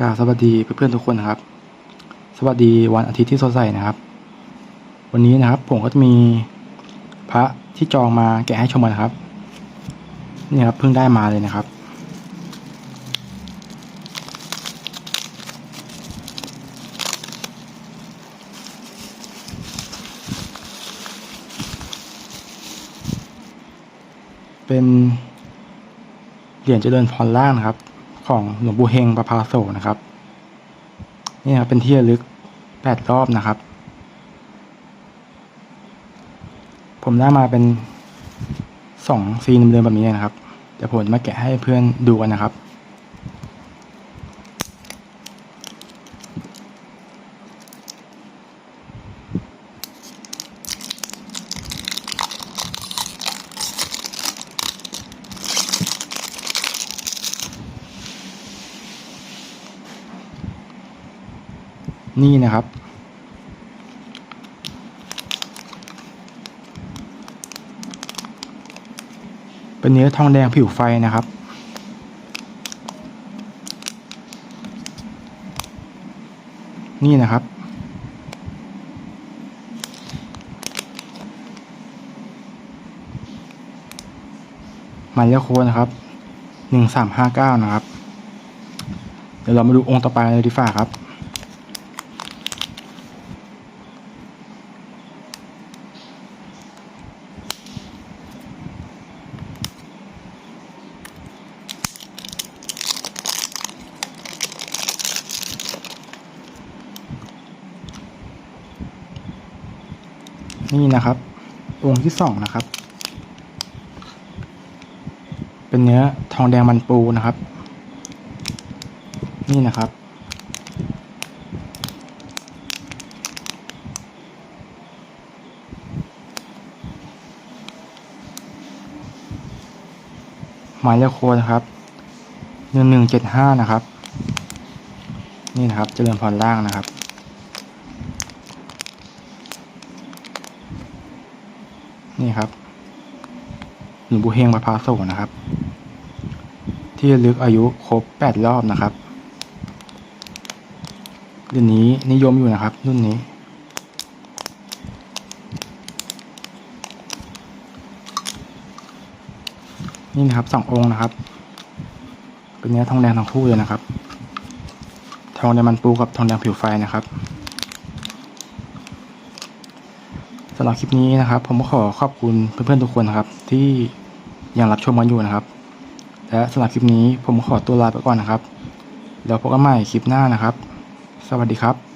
กาสวัสดีเพื่อนๆทุกคนนะครับ สวัสดีวันอาทิตย์ที่สดใสนะครับ วันนี้นะครับผมก็จะมีพระที่จองมาแกะให้ชมกันนะครับนี่ครับเพิ่งได้มาเลยนะครับ เป็นเหรียญเจริญพรล่างนะครับ ของหลวงปู่เฮงประภาโสนะครับ นี่ครับเป็นที่ระลึกแปดรอบนะครับ ผมได้มาเป็นสองซีนเดิมแบบนี้นะครับเดี๋ยวผมมาแกะให้เพื่อนดูกันนะครับ นี่นะครับ เป็นเนื้อทองแดงผิวไฟนะครับ นี่นะครับหมายเลขโค้ดนะครับหนึ่งสามห้าเก้านะครับ เดี๋ยวเรามาดูองค์ต่อไปเลยดีฝ่าครับ นี่นะครับ องค์ที่สองนะครับ เป็นเนื้อทองแดงมันปูนะครับ นี่นะครับ หมายเลขโค้ดนะครับหนึ่งหนึ่งเจ็ดห้านะครับ นี่นะครับเจริญพรล่างนะครับ นี่ครับหลวงปู่เฮงประภาโสนะครับ ที่ลึกอายุครบแปดรอบนะครับรุ่นนี้นิยมอยู่นะครับ รุ่นนี้ นี่นะครับสององค์นะครับ เป็นเนื้อทองแดงทั้งคู่เลยนะครับ ทองแดงมันปูกับทองแดงผิวไฟนะครับสำหรับคลิปนี้นะครับ ผมก็ขอขอบคุณเพื่อนๆทุกคนนะครับ ที่ยังรับชมกันอยู่นะครับ และสำหรับคลิปนี้ผมขอตัวลาไปก่อนนะครับ แล้วพบกันใหม่คลิปหน้านะครับ สวัสดีครับ